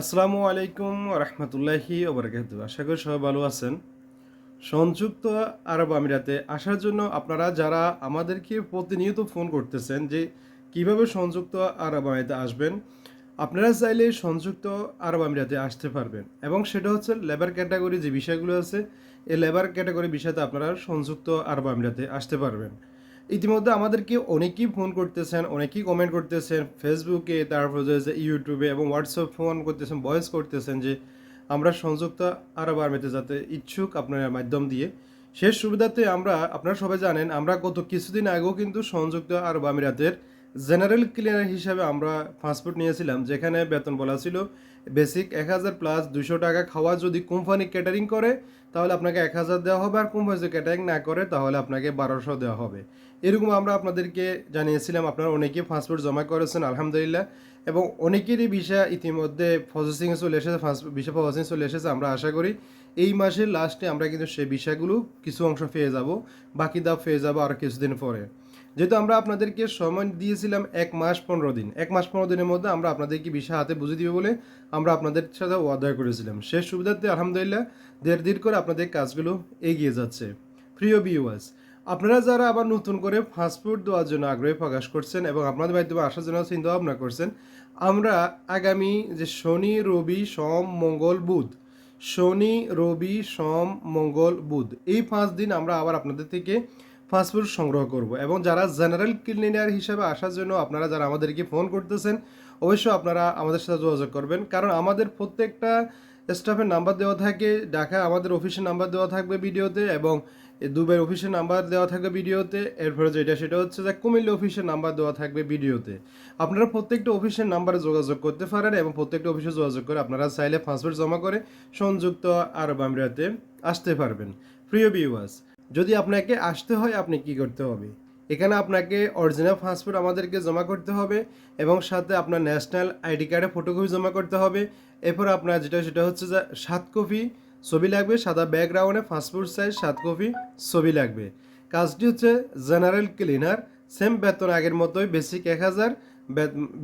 আসসালামু আলাইকুম রহমতুল্লাহি ওবরাকাতু আশা করি সবাই ভালো আছেন। সংযুক্ত আরব আমিরাতে আসার জন্য আপনারা যারা আমাদেরকে প্রতিনিয়ত ফোন করতেছেন যে কীভাবে সংযুক্ত আরব আমিরাতে আসবেন, আপনারা চাইলে সংযুক্ত আরব আমিরাতে আসতে পারবেন। এবং সেটা হচ্ছে লেবার ক্যাটাগরি যে বিষয়গুলো আছে, এই লেবার ক্যাটাগরি বিষয়তে আপনারা সংযুক্ত আরব আমিরাতে আসতে পারবেন। ইতিমধ্যে আমাদেরকে অনেকেই ফোন করতেছেন, অনেকেই কমেন্ট করতেছেন ফেসবুকে তারপর যে ইউটিউবে এবং হোয়াটসঅ্যাপ ফোন করতেছেন ভয়েস করতেছেন যে আমরা সংযুক্ত আরব মেতে যাতে ইচ্ছুক আপনার মাধ্যম দিয়ে। শেষ সুবিধাতে আমরা, আপনারা সবাই জানেন, আমরা গত কিছুদিন আগেও কিন্তু সংযুক্ত আরব আমিরাতের জেনারেল ক্লিনার হিসাবে আমরা পাসপোর্ট নিয়েছিলাম, যেখানে বেতন বলা ছিল বেসিক এক হাজার প্লাস দুশো টাকা খাওয়া যদি কোম্পানি ক্যাটারিং করে, তাহলে আপনাকে এক হাজার দেওয়া হবে, আর কোম্পানি যদি ক্যাটারিং না করে, তাহলে আপনাকে বারোশো দেওয়া হবে। এরকম আমরা আপনাদেরকে জানিয়েছিলাম, আপনারা অনেকেই পাসপোর্ট জমা করেছেন, আলহামদুলিল্লাহ। এবং অনেকেরই ভিসা ইতিমধ্যে প্রসেসিংয়ে চলে এসেছে ভিসা প্রসেসিং চলে এসেছে, আমরা আশা করি এই মাসের লাস্টে আমরা কিন্তু সেই বিষয়গুলো কিছু অংশ পেয়ে যাব, বাকি দাব পেয়ে যাব আর কিছুদিন পরে। যেহেতু আমরা আপনাদেরকে সময় দিয়েছিলাম এক মাস পনেরো দিন, এক মাস পনেরো দিনের মধ্যে আমরা আপনাদেরকে বিষয় হাতে বুঝে দিবে বলে আমরা আপনাদের সাথে ওয়াদা করেছিলাম। শেষ সুবিধাতে আলহামদুলিল্লাহ দেড় দিন করে আপনাদের কাজগুলো এগিয়ে যাচ্ছে। প্রিয় বিওয়াস আপনারা যারা আবার নতুন করে ফাস্টফুড দেওয়ার জন্য আগ্রহী প্রকাশ করছেন এবং আপনাদের মাধ্যমে আসার জন্য চিন্তা ভাবনা করছেন, আমরা আগামী যে শনি, রবি, সোম, মঙ্গল, বুধ, শনি, রবি, সোম, মঙ্গল, বুধ, এই পাঁচ দিন আমরা আবার আপনাদের থেকে ফাস্টফুড সংগ্রহ করব এবং যারা জেনারেল ক্লিনার হিসেবে আসার জন্য আপনারা যারা আমাদেরকে ফোন করতেছেন, অবশ্যই আপনারা আমাদের সাথে যোগাযোগ করবেন। কারণ আমাদের প্রত্যেকটা স্টাফের নাম্বার দেওয়া থাকে ঢাকা আমাদের অফিসের নাম্বার দেওয়া থাকবে ভিডিওতে এবং দুবাই অফিসের নাম্বার দেওয়া থাকবে ভিডিওতে। এরপরে যেটা সেটা হচ্ছে যে কুমিল্লা অফিসের নাম্বার দেওয়া থাকবে ভিডিওতে। আপনারা প্রত্যেকটা অফিসের নাম্বারে যোগাযোগ করতে পারেন এবং প্রত্যেকটা অফিসে যোগাযোগ করে আপনারা চাইলে পাসপোর্ট জমা করে সংযুক্ত আরব আমিরাতে আসতে পারবেন। প্রিয় ভিউয়ার্স যদি আপনাকে আসতে হয়, আপনি কি করতে হবে? এখানে আপনাকে অরিজিনাল পাসপোর্ট আমাদেরকে জমা করতে হবে এবং সাথে আপনার ন্যাশনাল আইডি কার্ডে ফটোকপি জমা করতে হবে। এরপর আপনার যেটা, সেটা হচ্ছে যে সাত কপি ছবি লাগবে, সাদা ব্যাকগ্রাউন্ডে পাসপোর্ট সাইজ সাত কপি ছবি লাগবে। কাজটি হচ্ছে জেনারেল ক্লিনার সেম বেতন আগের মতোই বেসিক এক হাজার।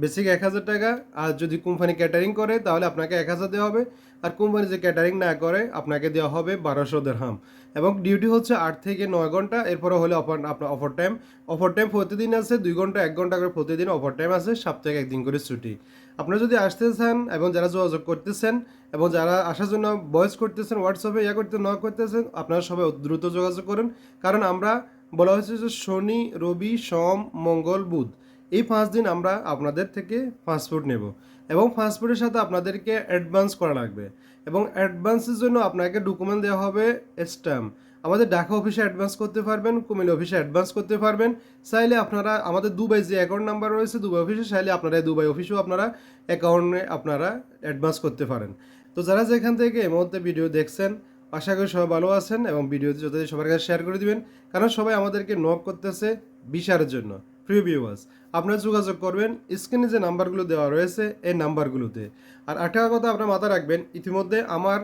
বেসিক এক হাজার টাকা, আর যদি কোম্পানি ক্যাটারিং করে, তাহলে আপনাকে এক হাজার দেওয়া হবে। আর কোম্পানি যে ক্যাটারিং না করে, আপনাকে দেওয়া হবে বারোশো দেড়হাম এবং ডিউটি হচ্ছে আট থেকে নয় ঘণ্টা, এরপরে হলে অফার আপনার অফার টাইম অফার টাইম প্রতিদিন আছে, দুই ঘণ্টা, এক ঘণ্টা করে প্রতিদিন অফার টাইম আছে সপ্তাহে একদিন করে ছুটি। আপনারা যদি আসতে চান, এবং যারা যোগাযোগ করতেছেন, এবং যারা আসার জন্য ভয়েস করতেছেন হোয়াটসঅ্যাপে ইয়া করতে না করতেছেন, আপনারা সবাই দ্রুত যোগাযোগ করেন। কারণ আমরা বলা হয়েছে যে শনি, রবি, সোম, মঙ্গল, বুধ। এই পাঁচ দিন আমরা আপনাদের থেকে পাসপোর্ট নেব এবং পাসপোর্টের সাথে আপনাদেরকে অ্যাডভান্স করা লাগবে এবং অ্যাডভান্সের জন্য আপনাকে ডকুমেন্ট দেওয়া হবে স্ট্যাম্প আমাদের ঢাকা অফিসে অ্যাডভান্স করতে পারবেন, কুমিল্লা অফিসে অ্যাডভান্স করতে পারবেন। চাইলে আপনারা, আমাদের দুবাই যে অ্যাকাউন্ট নাম্বার রয়েছে দুবাই অফিসে চাইলে আপনারা দুবাই অফিসেও আপনারা অ্যাকাউন্টে আপনারা অ্যাডভান্স করতে পারেন। তো যারা যেখান থেকে এই মুহূর্তে ভিডিও দেখছেন, আশা করি সবাই ভালো আছেন এবং ভিডিওটি যদি সবার কাছে শেয়ার করে দিবেন। কারণ সবাই আমাদেরকে নক করতেছে বিশারের জন্য। প্রিয় ভিউয়ার্স আপনারা যোগাযোগ করবেন স্ক্রিনে যে নাম্বারগুলো দেওয়া রয়েছে, এই নাম্বারগুলোতে আর একটা কথা আপনারা মাথায় রাখবেন, ইতিমধ্যে আমার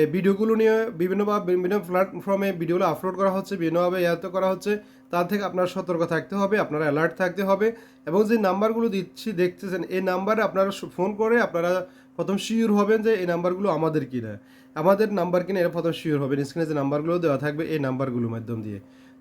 এই ভিডিওগুলো নিয়ে বিভিন্নভাবে, বিভিন্ন প্ল্যাটফর্মে ভিডিওগুলো আপলোড করা হচ্ছে, বিভিন্নভাবে ইয়াতে করা হচ্ছে, তার থেকে আপনারা সতর্ক থাকতে হবে, আপনারা অ্যালার্ট থাকতে হবে, এবং যে নাম্বারগুলো দিচ্ছি, দেখতেছেন, এই নাম্বারে আপনারা ফোন করে আপনারা প্রথম শিওর হবেন যে এই নাম্বারগুলো আমাদের কিনা। আমাদের নাম্বার কিনা, এরা প্রথম শিওর হবেন স্ক্রিনে যে নাম্বারগুলো দেওয়া থাকবে, এই নাম্বারগুলোর মাধ্যম দিয়ে।